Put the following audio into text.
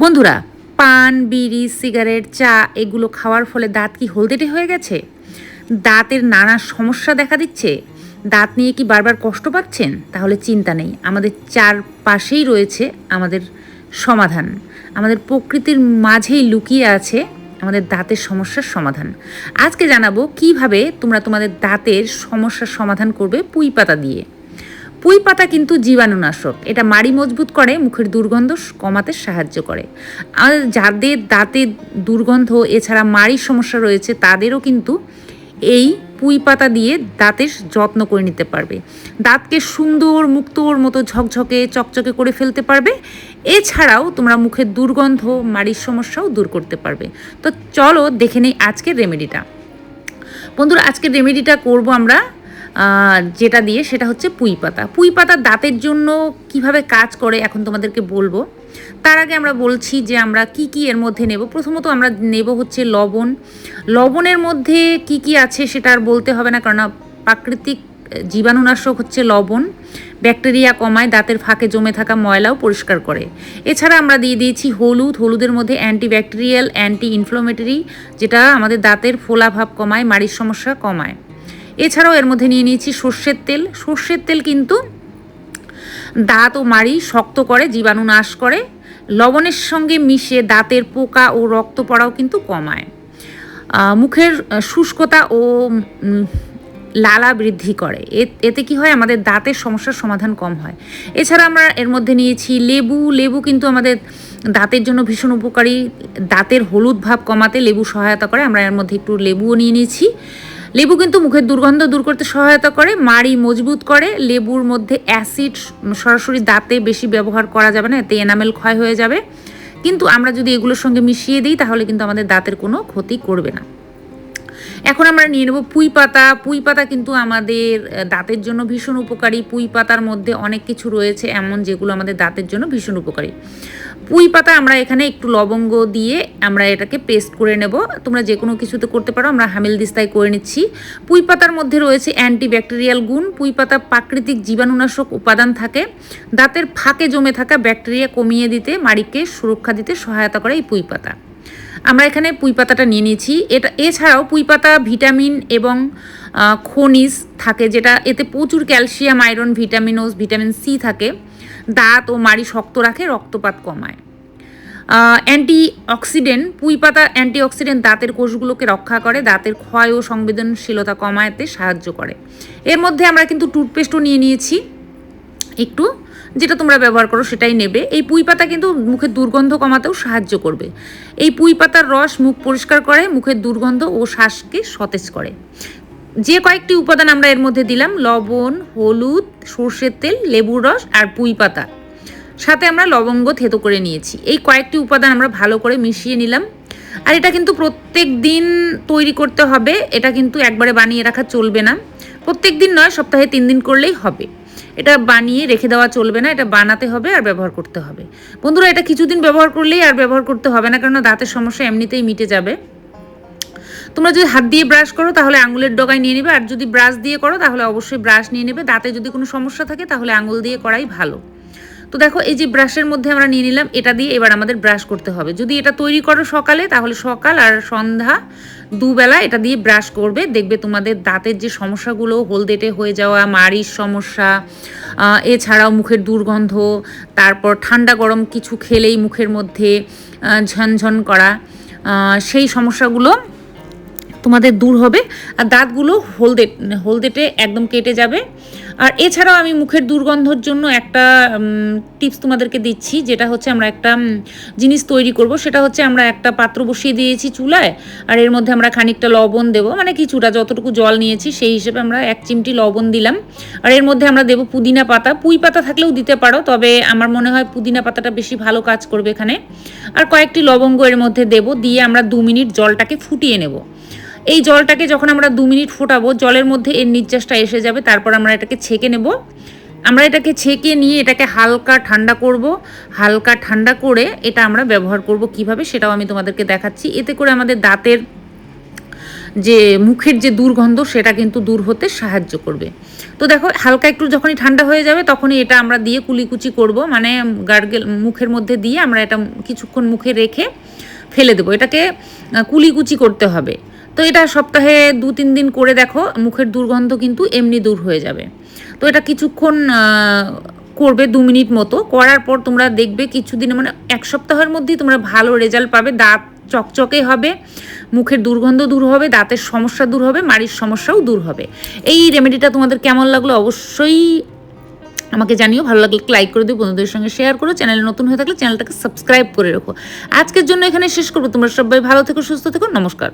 বন্ধুরা, পান, বিড়ি, সিগারেট, চা, এগুলো খাওয়ার ফলে দাঁত কি হলদেটে হয়ে গেছে? দাঁতের নানা সমস্যা দেখা দিচ্ছে। দাঁত নিয়ে কি বারবার কষ্ট পাচ্ছেন? তাহলে চিন্তা নেই, আমাদের চারপাশেই রয়েছে আমাদের সমাধান। আমাদের প্রকৃতির মাঝেই লুকিয়ে আছে আমাদের দাঁতের সমস্যার সমাধান। আজকে জানাব কীভাবে তোমরা তোমাদের দাঁতের সমস্যার সমাধান করবে পুঁই পাতা দিয়ে। পুঁই পাতা কিন্তু জীবাণুনাশক। এটা মাড়ি মজবুত করে, মুখের দুর্গন্ধ কমাতে সাহায্য করে। আর যাদের দাঁতে দুর্গন্ধ, এছাড়া মাড়ির সমস্যা রয়েছে, তাদেরও কিন্তু এই পুঁই পাতা দিয়ে দাঁতের যত্ন করে নিতে পারবে। দাঁতকে সুন্দর, মুক্তোর মতো ঝকঝকে, চকচকে করে ফেলতে পারবে। এছাড়াও তোমরা মুখের দুর্গন্ধ, মাড়ির সমস্যাও দূর করতে পারবে। তো চলো দেখে নেই আজকের রেমেডিটা বন্ধুরা, আজকের রেমেডিটা করব আমরা যেটা দিয়ে সেটা হচ্ছে পুঁই পাতা। পুঁই পাতা দাঁতের জন্য কীভাবে কাজ করে এখন তোমাদেরকে বলব। তার আগে আমরা বলছি যে আমরা কি কি এর মধ্যে নেব। প্রথমত আমরা নেব হচ্ছে লবণ। লবণের মধ্যে কি কি আছে সেটা আর বলতে হবে না, কারণ প্রাকৃতিক জীবাণুনাশক হচ্ছে লবণ। ব্যাকটেরিয়া কমায়, দাঁতের ফাঁকে জমে থাকা ময়লাও পরিষ্কার করে। এছাড়া আমরা দিয়ে দিয়েছি হলুদ। হলুদের মধ্যে অ্যান্টি ব্যাকটেরিয়াল অ্যান্টি ইনফ্লোমেটরি যেটা আমাদের দাঁতের ফোলাভাব কমায়, মাড়ির সমস্যা কমায়। এছাড়াও এর মধ্যে নিয়ে নিয়েছি সর্ষের তেল। সর্ষের তেল কিন্তু দাঁত ও মাড়ি শক্ত করে, জীবাণু নাশ করে। লবণের সঙ্গে মিশে দাঁতের পোকা ও রক্ত পড়াও কিন্তু কমায়। মুখের শুষ্কতা ও লালা বৃদ্ধি করে। এতে কি হয়? আমাদের দাঁতের সমস্যার সমাধান কম হয়। এছাড়া আমরা এর মধ্যে নিয়েছি লেবু। লেবু কিন্তু আমাদের দাঁতের জন্য ভীষণ উপকারী। দাঁতের হলুদ ভাব কমাতে লেবু সহায়তা করে। আমরা এর মধ্যে একটু লেবুও নিয়ে নিয়েছি। লেবু কিন্তু মুখের দুর্গন্ধ দূর করতে সহায়তা করে, মাড়ি মজবুত করে, লেবুর মধ্যে অ্যাসিড সরাসরি দাঁতে বেশি ব্যবহার করা যাবে না, এতে এনামেল ক্ষয় হয়ে যাবে। কিন্তু আমরা যদি এগুলোর সঙ্গে মিশিয়ে দিই, তাহলে কিন্তু আমাদের দাঁতের কোনো ক্ষতি করবে না। এখন আমরা নিয়ে নেব পুঁই পাতা। পুঁই পাতা কিন্তু আমাদের দাঁতের জন্য ভীষণ উপকারী। পুঁই পাতার মধ্যে অনেক কিছু রয়েছে এমন যেগুলো আমাদের দাঁতের জন্য ভীষণ উপকারী। পুঁই পাতা আমরা এখানে একটু লবঙ্গ দিয়ে আমরা এটাকে পেস্ট করে নেব। তোমরা যে কোনো কিছুতে করতে পারো, আমরা হামিল দিস্তায় করে নিচ্ছি। পুঁই পাতার মধ্যে রয়েছে অ্যান্টি ব্যাকটেরিয়াল গুণ। পুঁই পাতা প্রাকৃতিক জীবাণুনাশক উপাদান থাকে। দাঁতের ফাঁকে জমে থাকা ব্যাকটেরিয়া কমিয়ে দিতে, মাড়িকে সুরক্ষা দিতে সহায়তা করে এই পুঁই পাতা। আমরা এখানে পুঁই পাতাটা নিয়ে নিয়েছি। এটা, এছাড়াও পুঁই পাতা, ভিটামিন এবং খনিজ থাকে যেটা, এতে প্রচুর ক্যালসিয়াম, আয়রন, ভিটামিন ও ভিটামিন সি থাকে। দাঁত ও মাড়ি শক্ত রাখে, রক্তপাত কমায়। অ্যান্টি অক্সিডেন্ট পুঁই পাতা অ্যান্টি অক্সিডেন্ট দাঁতের কোষগুলোকে রক্ষা করে, দাঁতের ক্ষয় ও সংবেদনশীলতা কমাতে সাহায্য করে। এর মধ্যে আমরা কিন্তু টুথপেস্টও নিয়ে নিয়েছি। একটু, যেটা তোমরা ব্যবহার করো সেটাই নেবে। এই পুঁই পাতা কিন্তু মুখের দুর্গন্ধ কমাতেও সাহায্য করবে। এই পুঁই পাতার রস মুখ পরিষ্কার করে মুখের দুর্গন্ধ ও শ্বাসকে সতেজ করে। যে কয়েকটি উপাদান আমরা এর মধ্যে দিলাম, লবণ, হলুদ, সর্ষের তেল, লেবুর রস আর পুঁই পাতা। সাথে আমরা লবঙ্গ থেতো করে নিয়েছি। এই কয়েকটি উপাদান আমরা ভালো করে মিশিয়ে নিলাম। আর এটা কিন্তু প্রত্যেক দিন তৈরি করতে হবে। এটা কিন্তু একবারে বানিয়ে রাখা চলবে না। প্রত্যেক দিন নয়, সপ্তাহে তিন দিন করলেই হবে। এটা বানিয়ে রেখে দেওয়া চলবে না। এটা বানাতে হবে আর ব্যবহার করতে হবে। বন্ধুরা, এটা কিছুদিন ব্যবহার করলেই আর ব্যবহার করতে হবে না। কেননা দাঁতের সমস্যা এমনিতেই মিটে যাবে। তোমরা যদি হাত দিয়ে ব্রাশ করো, তাহলে আঙুলের ডগায় নিয়ে নেবে। আর যদি ব্রাশ দিয়ে করো, তাহলে অবশ্যই ব্রাশ নিয়ে নেবে। দাঁতে যদি কোনো সমস্যা থাকে, তাহলে আঙুল দিয়ে করাই ভালো। তো দেখো, এই যে ব্রাশের মধ্যে আমরা নিয়ে নিলাম, এটা দিয়ে এবার আমাদের ব্রাশ করতে হবে। যদি এটা তৈরি করো সকালে, তাহলে সকাল আর সন্ধ্যা দুবেলা এটা দিয়ে ব্রাশ করবে। দেখবে তোমাদের দাঁতের যে সমস্যাগুলো, হলদেটে হয়ে যাওয়া, মাড়ির সমস্যা এছাড়াও মুখের দুর্গন্ধ, তারপর ঠান্ডা গরম কিছু খেলেই মুখের মধ্যে ঝনঝন করা সেই সমস্যাগুলো তোমাদের দূর হবে আর দাঁতগুলো হলদে হলদেটে একদম কেটে যাবে। আর এছাড়াও আমি মুখের দুর্গন্ধর জন্য একটা টিপস তোমাদেরকে দিচ্ছি, যেটা হচ্ছে আমরা একটা জিনিস তৈরি করব। সেটা হচ্ছে আমরা একটা পাত্র বসিয়ে দিয়েছি চুলায়, আর এর মধ্যে আমরা খানিকটা লবণ দেবো। মানে কিছুটা, যতটুকু জল নিয়েছি সেই হিসেবে আমরা এক চিমটি লবণ দিলাম। আর এর মধ্যে আমরা দেবো পুদিনা পাতা। পুঁই পাতা থাকলেও দিতে পারো, তবে আমার মনে হয় পুদিনা পাতাটা বেশি ভালো কাজ করবে এখানে। আর কয়েকটি লবঙ্গ এর মধ্যে দেবো। দিয়ে আমরা দু মিনিট জলটাকে ফুটিয়ে নেব। এই জলটাকে যখন আমরা দু মিনিট ফোটাবো, জলের মধ্যে এর নির্যাসটা এসে যাবে, তারপর আমরা এটাকে ছেঁকে নেব। আমরা এটাকে ছেঁকে নিয়ে এটাকে হালকা ঠান্ডা করব। হালকা ঠান্ডা করে এটা আমরা ব্যবহার করব কীভাবে সেটাও আমি তোমাদেরকে দেখাচ্ছি। এতে করে আমাদের দাঁতের যে মুখের যে দুর্গন্ধ, সেটা কিন্তু দূর হতে সাহায্য করবে। তো দেখো, হালকা একটু যখনই ঠান্ডা হয়ে যাবে, তখনই এটা আমরা দিয়ে কুলিকুচি করব। মানে গার্গেল, মুখের মধ্যে দিয়ে আমরা এটা কিছুক্ষণ মুখে রেখে ফেলে দেবো। এটাকে কুলিকুচি করতে হবে। তো এটা সপ্তাহে দু, তিন দিন করে দেখো, মুখের দুর্গন্ধ কিন্তু এমনি দূর হয়ে যাবে। তো এটা কিছুক্ষণ করবে দু মিনিট মতো। করার পর তোমরা দেখবে কিছুদিনে মানে এক সপ্তাহের মধ্যেই তোমরা ভালো রেজাল্ট পাবে। দাঁত চকচকে হবে, মুখের দুর্গন্ধ দূর হবে, দাঁতের সমস্যা দূর হবে, মাড়ির সমস্যাও দূর হবে। এই রেমেডিটা তোমাদের কেমন লাগল অবশ্যই আমাকে জানিও। ভালো লাগলে লাইক করে দিও, বন্ধুদের সঙ্গে শেয়ার করো। চ্যানেলে নতুন হয়ে থাকলে চ্যানেলটাকে সাবস্ক্রাইব করে রাখো। আজকের জন্য এখানে শেষ করব। তোমরা সবাই ভালো থেকো, সুস্থ থেকো, নমস্কার।